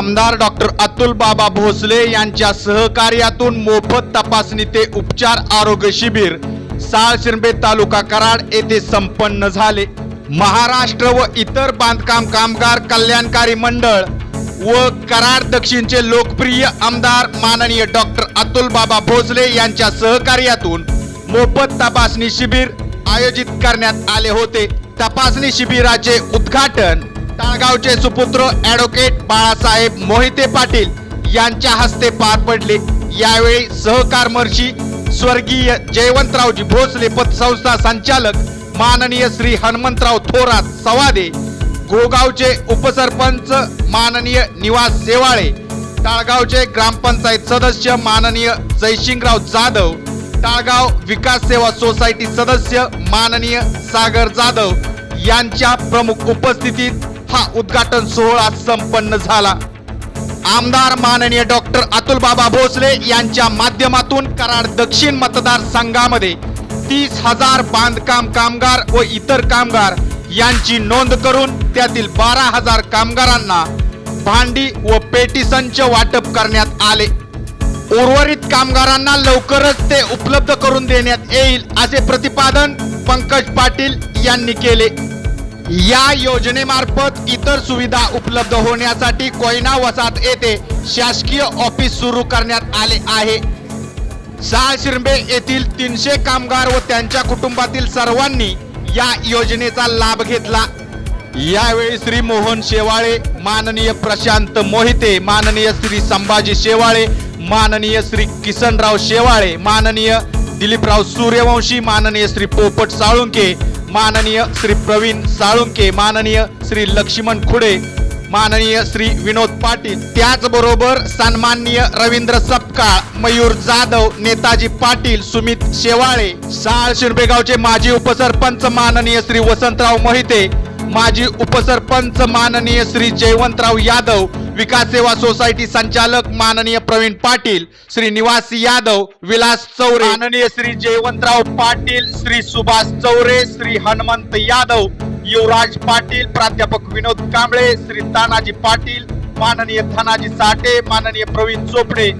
आमदार डॉक्टर अतुल बाबा भोसले यांच्या सहकार्यातून मोफत तपासणी ते उपचार आरोग्य शिबिर साळशिरबे तालुका कराड येथे संपन्न झाले. महाराष्ट्र व इतर बांधकाम कामगार कल्याणकारी मंडळ व कराड दक्षिणचे लोकप्रिय आमदार माननीय डॉक्टर अतुल बाबा भोसले यांच्या सहकार्यातून मोफत तपासणी शिबिर आयोजित करण्यात आले होते. तपासणी शिबिराचे उद्घाटन ताळगावचे सुपुत्र ॲडव्होकेट बाळासाहेब मोहिते पाटील यांच्या हस्ते पार पडले. यावेळी सहकारमर्शी स्वर्गीय जयवंतरावजी भोसले पतसंस्था संचालक माननीय श्री हनुमंतराव थोरात सवादे गोगावचे उपसरपंच माननीय निवास सेवाळे टाळगावचे ग्रामपंचायत सदस्य माननीय जयसिंगराव जाधव टाळगाव विकास सेवा सोसायटी सदस्य माननीय सागर जाधव यांच्या प्रमुख उपस्थितीत हा उद्घाटन सोहळा संपन्न झाला. आमदार माननीय डॉक्टर अतुल बाबा भोसले यांच्या माध्यमातून कराड दक्षिण मतदारसंघामध्ये तीस हजार बांधकाम कामगार व इतर कामगार यांची नोंद करून त्यातील बारा हजार कामगारांना भांडी व पेटी संच वाटप करण्यात आले. उर्वरित कामगारांना लवकरच ते उपलब्ध करून देण्यात येईल असे प्रतिपादन पंकज पाटील यांनी केले. या योजनेमार्फत इतर सुविधा उपलब्ध होण्यासाठी कोयना वसाहत येथे शासकीय ऑफिस सुरू करण्यात आले आहे. सहा शिरंबे येथील तीनशे कामगार व त्यांच्या कुटुंबातील सर्वांनी या योजनेचा लाभ घेतला. यावेळी श्री मोहन शेवाळे माननीय प्रशांत मोहिते माननीय श्री संभाजी शेवाळे माननीय श्री किसनराव शेवाळे माननीय दिलीपराव सूर्यवंशी माननीय श्री पोपट साळुंके माननीय श्री प्रवीण साळुंके माननीय श्री लक्ष्मण खुडे माननीय श्री विनोद पाटील त्याचबरोबर सन्माननीय रवींद्र सपकाळ मयूर जाधव नेताजी पाटील सुमित शेवाळे साळ शिरबेगावचे माजी उपसरपंच माननीय श्री वसंतराव मोहिते माजी उपसरपंच माननीय श्री जयवंतराव यादव विकास सेवा सोसायटी संचालक माननीय प्रवीण पाटील श्री निवासी यादव विलास चौरे माननीय श्री जयवंतराव पाटील श्री सुभाष चौरे श्री हनुमंत यादव युवराज पाटील प्राध्यापक विनोद कांबळे श्री तानाजी पाटील माननीय धनाजी साठे माननीय प्रवीण चोपडे.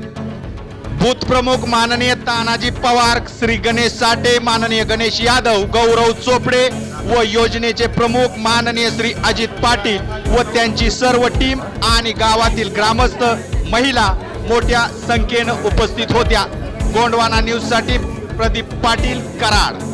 बूथ प्रमुख माननीय तानाजी पवार श्री गणेश साठे माननीय गणेश यादव गौरव चोपडे व योजनेचे प्रमुख माननीय श्री अजित पाटील व त्यांची सर्व टीम आणि गावातील ग्रामस्थ महिला मोठ्या संख्येनं उपस्थित होत्या. गोंडवाना न्यूजसाठी प्रदीप पाटील कराड.